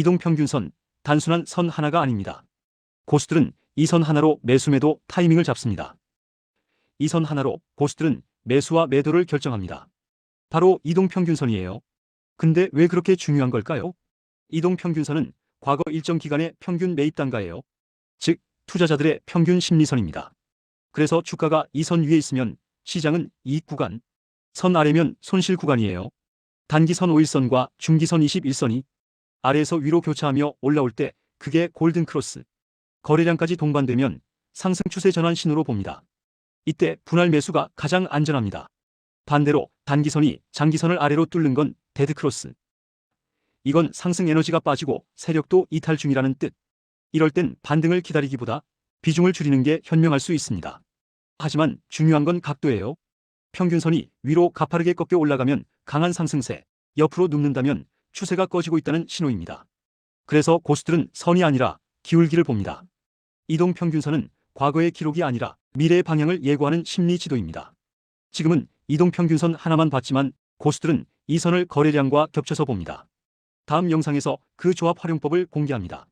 이동평균선, 단순한 선 하나가 아닙니다. 고수들은 이 선 하나로 매수매도 타이밍을 잡습니다. 이 선 하나로 고수들은 매수와 매도를 결정합니다. 바로 이동평균선이에요. 근데 왜 그렇게 중요한 걸까요? 이동평균선은 과거 일정 기간의 평균 매입 단가예요. 즉, 투자자들의 평균 심리선입니다. 그래서 주가가 이 선 위에 있으면 시장은 이익 구간, 선 아래면 손실 구간이에요. 단기선 5일선과 중기선 21선이 아래에서 위로 교차하며 올라올 때 그게 골든 크로스. 거래량까지 동반되면 상승 추세 전환 신호로 봅니다. 이때 분할 매수가 가장 안전합니다. 반대로 단기선이 장기선을 아래로 뚫는 건 데드 크로스. 이건 상승 에너지가 빠지고 세력도 이탈 중이라는 뜻. 이럴 땐 반등을 기다리기보다 비중을 줄이는 게 현명할 수 있습니다. 하지만 중요한 건 각도예요. 평균선이 위로 가파르게 꺾여 올라가면 강한 상승세, 옆으로 눕는다면 추세가 꺼지고 있다는 신호입니다. 그래서 고수들은 선이 아니라 기울기를 봅니다. 이동 평균선은 과거의 기록이 아니라 미래의 방향을 예고하는 심리 지도입니다. 지금은 이동 평균선 하나만 봤지만 고수들은 이 선을 거래량과 겹쳐서 봅니다. 다음 영상에서 그 조합 활용법을 공개합니다.